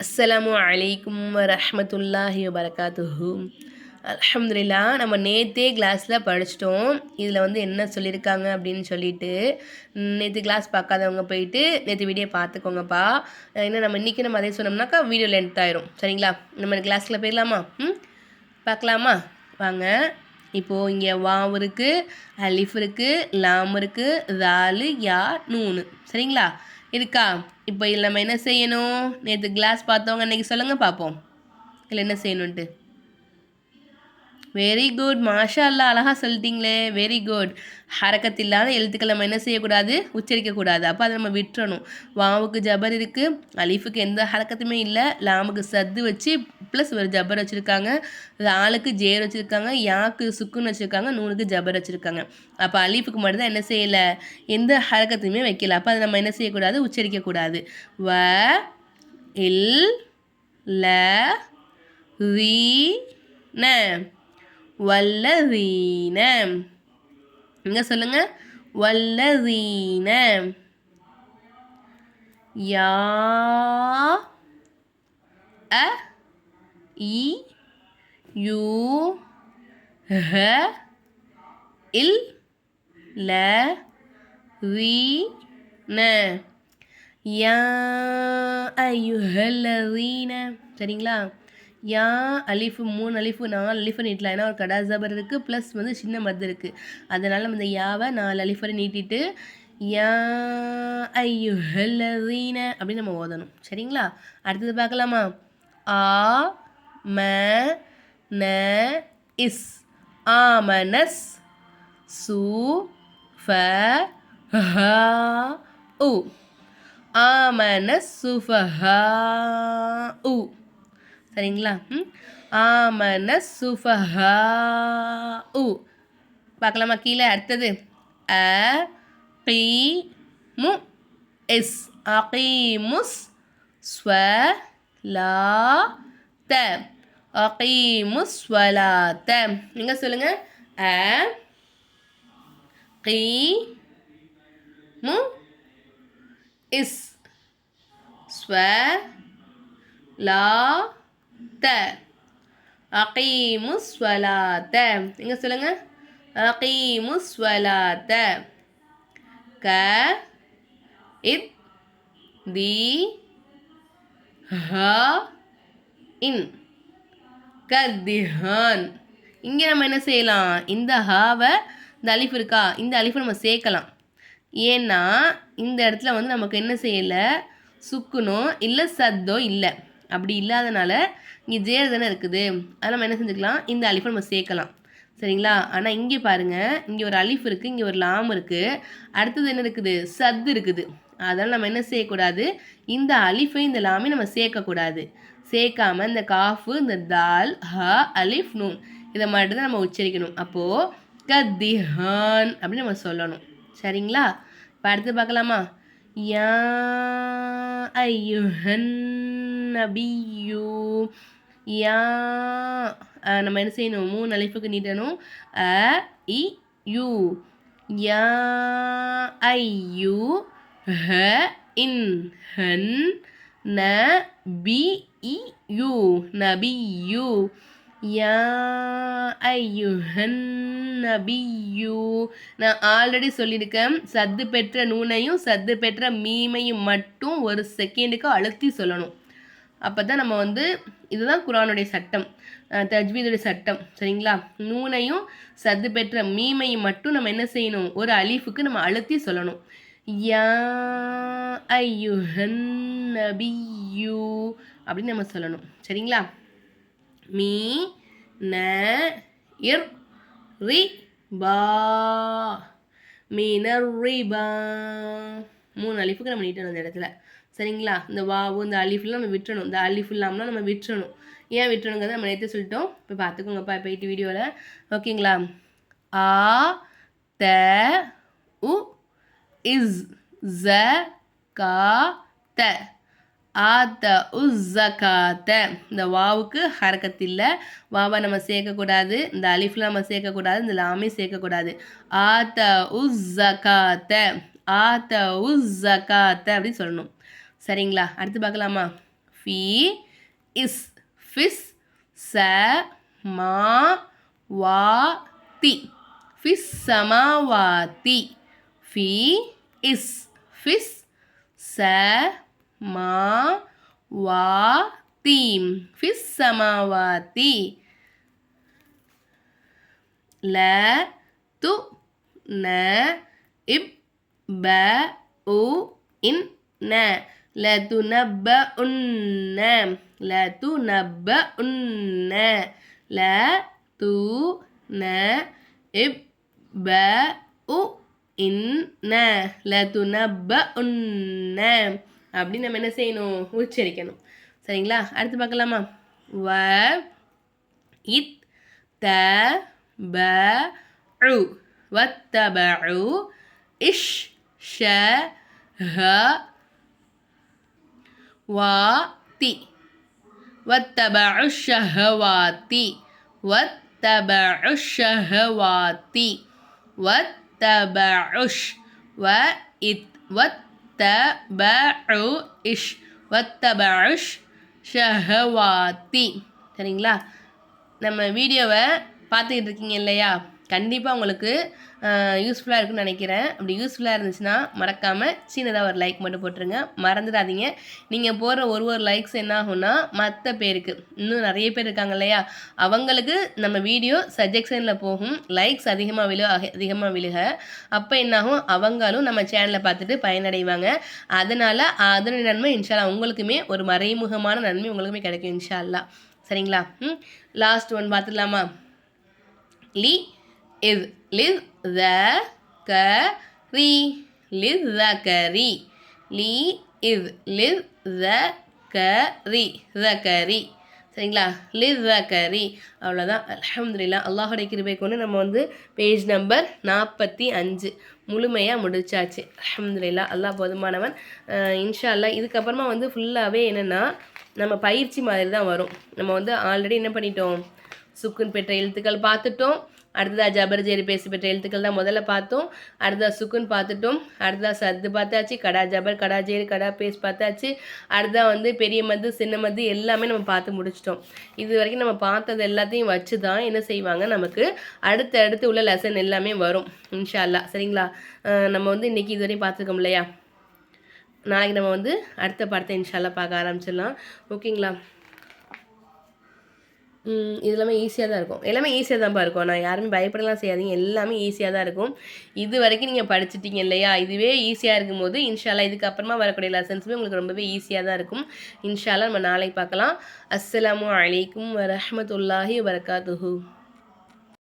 அஸ்ஸலாமு அலைக்கும் வரஹ்மத்துல்லாஹி வபரகாத்துஹு. அலமதுல்லா நம்ம நேற்றே கிளாஸில் படிச்சிட்டோம். இதில் வந்து என்ன சொல்லியிருக்காங்க அப்படின்னு சொல்லிட்டு நேற்று கிளாஸ் பார்க்காதவங்க போயிட்டு நேற்று வீடியோ பார்த்துக்கோங்கப்பா. ஏன்னா நம்ம இன்றைக்கி நம்ம அதே சொன்னோம்னாக்கா வீடியோ லென்த் ஆயிரும். சரிங்களா? நம்ம கிளாஸில் போயிடலாமா? ம்? பார்க்கலாமா? வாங்க. இப்போது இங்கே வாவ் இருக்குது அலிஃப் இருக்குது லாம் இருக்குது தாலு யா நூனு. சரிங்களா? இருக்கா? இப்போ இதில் நம்ம என்ன செய்யணும்? நேற்று கிளாஸ் பார்த்தவங்க இன்றைக்கி சொல்லுங்கள் பார்ப்போம் இதில் என்ன செய்யணுன்ட்டு வெரி குட் மாஷா அல்லா அழகாக சொல்லிட்டீங்களே. வெரி குட் ஹரக்கத் இல்லாத எழுத்துக்கள் நம்ம என்ன செய்யக்கூடாது? உச்சரிக்கக்கூடாது. அப்போ அதை நம்ம விட்டுறணும். வாவுக்கு ஜபர் இருக்குது அலீஃபுக்கு எந்த ஹரக்கத்துமே இல்லை. லாமுக்கு சத்து வச்சு ப்ளஸ் ஒரு ஜபர் வச்சுருக்காங்க. ஆளுக்கு ஜேர் வச்சுருக்காங்க. யாக்கு சுக்குன்னு வச்சுருக்காங்க. நூனுக்கு ஜபர் வச்சுருக்காங்க. அப்போ அலீஃபுக்கு மட்டும்தான் என்ன செய்யலை? எந்த ஹரக்கத்தையுமே வைக்கல. அப்போ அதை நம்ம என்ன செய்யக்கூடாது? உச்சரிக்கக்கூடாது. வ இல் ல ரீ ந. வல்லதீன. இங்க சொல்லுங்க. வல்லதீன. யா அ இ யூ ஹ இல் ல ரி ந. யா ஐயுஹல்லதீன சரிங்களா? யா அலிஃபு மூணு அலிஃபு நாலு அலிஃபு நீட்டலாம். ஏன்னா ஒரு கடா ஜபர் இருக்குது ப்ளஸ் வந்து சின்ன மருந்து இருக்குது அதனால் நம்ம இந்த யாவை நாலு அலிஃபரை நீட்டிட்டு யா ஐயுஹல்லதீன அப்படின்னு நம்ம ஓதணும். சரிங்களா? அடுத்தது பார்க்கலாமா? ஆ ம ந இஸ். ஆமனஸ் சு ஃப ஹ உ. ஆமனஸ் சுஃபஹா உ. சரிங்களா? ம். ஆமன சுஃபஹா. உ. பார்க்கலாமா? கீழே அடுத்தது. அ பி மு எஸ். அகீமுஸ் ஸ்வ லா த. அகீமுஸ் ஸ்வலா த. நீங்கள் சொல்லுங்கள் அ கீ மு இஸ். ஸ்வ லா த அகீமு ஸ்வலாத்த எங்க சொல்லுங்க. அகீமு ஸ்வலாத்த க இத் தி ஹ இன். கத்திஹான் இங்கே நம்ம என்ன செய்யலாம்? இந்த ஹாவை இந்த அலிஃப் இருக்கா? இந்த அலிஃபை நம்ம சேர்க்கலாம். ஏன்னா இந்த இடத்துல வந்து நமக்கு என்ன செய்யலை? சுக்குனோ இல்லை சத்தோ இல்லை. அப்படி இல்லாதனால இங்கே ஜேர் தானே இருக்குது. அதை நம்ம என்ன செஞ்சுக்கலாம்? இந்த அலிஃபை நம்ம சேர்க்கலாம். சரிங்களா? ஆனால் இங்கே பாருங்கள் இங்கே ஒரு அலிஃப் இருக்குது இங்கே ஒரு லாம் இருக்குது அடுத்தது என்ன இருக்குது? சத்து இருக்குது. அதனால் நம்ம என்ன செய்யக்கூடாது? இந்த அலிஃபை இந்த லாமே நம்ம சேர்க்கக்கூடாது. சேர்க்காம இந்த காஃபு இந்த தால் ஹ அலிஃப் நூன் இதை மட்டும் தான் நம்ம உச்சரிக்கணும். அப்போது கத்திஹான் அப்படின்னு நம்ம சொல்லணும். சரிங்களா? இப்போ அடுத்து பார்க்கலாமா? யா ஐயுஹன் நபியூ யா நம்ம என்ன செய்யணும்? மூணு அழைப்புக்கு நீட்டணும். அ இ யூ. யா ஐ ஹ இன் ஹன் ந பி இ யூ. நபி யூ. யா ஐயுஹன் நபியூ நான் ஆல்ரெடி சொல்லியிருக்கேன். சத்து பெற்ற நூனையும் சத்து பெற்ற மீமையும் மட்டும் ஒரு செகண்டுக்கு அழுத்தி சொல்லணும். அப்போ தான் நம்ம வந்து இதுதான் குரானுடைய சட்டம் தஜ்வீதுடைய சட்டம் சரிங்களா? நூனையும் சத்து பெற்ற மீமையும் மட்டும் நம்ம என்ன செய்யணும்? ஒரு அலீஃபுக்கு நம்ம அழுத்தி சொல்லணும். யா ஐயுஹன் நபியூ அப்படின்னு நம்ம சொல்லணும் சரிங்களா? மீ ந இர் ரி பா மீனர் ரிபா மூணு அலிஃபுக்கு நம்ம நீட்டணும் அந்த இடத்துல. சரிங்களா? இந்த வாவு இந்த அலிஃபுல்லாம் நம்ம விட்டுறணும். இந்த அலிஃப் இல்லாமலாம் நம்ம விட்டுறணும். ஏன் விட்டுறணுங்கிறத நம்ம நேற்று சொல்லிட்டோம். இப்போ பார்த்துக்கோங்கப்பா போயிட்டு வீடியோவில் ஓகேங்களா? ஆ த உ இஸ் ஜ கா த. ஆத்த உஸ்ஸகாத்த இந்த வாவுக்கு ஹரக்கத் இல்லை. வாவை நம்ம சேர்க்கக்கூடாது. இந்த அலிஃபில் நம்ம சேர்க்கக்கூடாது. இந்த லாமே சேர்க்கக்கூடாது. ஆத்த உஸ்ஸகாத்த ஆத்த உஸ்ஸகாத்த அப்படின்னு சொல்லணும். சரிங்களா? அடுத்து பார்க்கலாமா? ஃபி இஸ் ஃபிஸ் ச மா வா தி ஃபிஸ் சமாவாத்தி ஃபி இஸ் ஃபிஸ் ச மா வா தீம் ஃபிஸ் சமாவாத்தி ல து ந இப் ப உ இன் ந ல து நப்ப உன்ன ல து நப்ப உன்ன ல து ந இப் ப உ இன்ன ல து நப்ப உன்ன அப்படி நம்ம என்ன செய்யணும் உச்சரிக்கணும் சரிங்களா அடுத்து பார்க்கலாமா வ இத் த ப உ வத்தபஉ இஷ் ஷ ஹ வாத்தி. வத்தபுஷஹவாத்தி வத்தபுஷஹவாத்தி வத்தபுஷ் வ இத். வத்தபு இஷ். வத்தபுஷ் ஷஹவாத்தி. சரிங்களா? நம்ம வீடியோவை பார்த்துக்கிட்டு இருக்கீங்க இல்லையா? கண்டிப்பாக உங்களுக்கு யூஸ்ஃபுல்லாக இருக்குன்னு நினைக்கிறேன். அப்படி யூஸ்ஃபுல்லாக இருந்துச்சுன்னா மறக்காமல் சின்னதாக ஒரு லைக் மட்டும் போட்டுருங்க. மறந்துடாதீங்க. நீங்கள் போடுற ஒரு ஒரு லைக்ஸ் என்ன ஆகும்னா மற்ற பேருக்கு இன்னும் நிறைய பேர் இருக்காங்க இல்லையா? அவங்களுக்கு நம்ம வீடியோ சஜெக்ஷனில் போகும். லைக்ஸ் அதிகமாக விழு அதிகமாக விழுக. அப்போ என்னாகும் அவங்களும் நம்ம சேனலை பார்த்துட்டு பயனடைவாங்க. அதனால் அதனுடைய நன்மை இன்ஷால்லா உங்களுக்குமே ஒரு மறைமுகமான நன்மை உங்களுக்குமே கிடைக்கும் இன்ஷால்லா. சரிங்களா? ம் லாஸ்ட் ஒன் பார்த்துடலாமா லி இஸ் லிஸ் த க ரி லிஸ் த க ரி லி இஸ் லிஸ் த க ரி த க ரி சரிங்களா? லிஸ் த கரி அவ்வளோதான் அலமதுல்லா அல்லாஹுடைய கிருபை கொண்டு நம்ம வந்து பேஜ் நம்பர் நாற்பத்தி அஞ்சு முழுமையாக முடிச்சாச்சு. அலமதுல்லா அல்லாஹ் போதுமானவன். இன்ஷா அல்லா இதுக்கப்புறமா வந்து ஃபுல்லாகவே என்னென்னா நம்ம பயிற்சி மாதிரி தான் வரும். நம்ம வந்து ஆல்ரெடி என்ன பண்ணிட்டோம்? சுக்குன் பெற்ற எழுத்துக்கள் பார்த்துட்டோம். அடுத்ததாக ஜபர் ஜேரி பேசி பெற்ற எழுத்துக்கள் தான் முதல்ல பார்த்தோம். அடுத்ததாக சுக்குன் பார்த்துட்டோம். அடுத்ததாக சத்து பார்த்தாச்சு கடா ஜபர் கடா ஜேரி கடா பேஸ் பார்த்தாச்சு. அடுத்ததாக வந்து பெரிய மது சின்ன மது எல்லாமே நம்ம பார்த்து முடிச்சிட்டோம். இது வரைக்கும் நம்ம பார்த்தது எல்லாத்தையும் வச்சு தான் என்ன செய்வாங்க நமக்கு அடுத்த அடுத்து உள்ள லெசன் எல்லாமே வரும். இன்ஷா அல்லா சரிங்களா நம்ம வந்து இன்றைக்கி இது வரையும் பார்த்துருக்கோம் இல்லையா? நாளைக்கு நம்ம வந்து அடுத்த படத்தை இன்ஷால்லாம் பார்க்க ஆரம்பிச்சிடலாம். ஓகேங்களா? இது எல்லாமே ஈஸியாக தான் இருக்கும். எல்லாமே ஈஸியாக தான்ப்பா இருக்கும். நான் யாருமே பயப்படலாம் செய்யாதீங்க. எல்லாமே ஈஸியாக தான் இருக்கும். இது வரைக்கும் நீங்கள் படிச்சிட்டிங்க இல்லையா? இதுவே ஈஸியாக இருக்கும் போது இன்ஷால்லா இதுக்கப்புறமா வரக்கூடிய லெசன்ஸுமே உங்களுக்கு ரொம்பவே ஈஸியாக தான் இருக்கும். இன்ஷால்லா நம்ம நாளைக்கு பார்க்கலாம். அஸ்ஸலாமு அலைக்கும் வரமத்துல்லாஹி வரகாத்துஹூ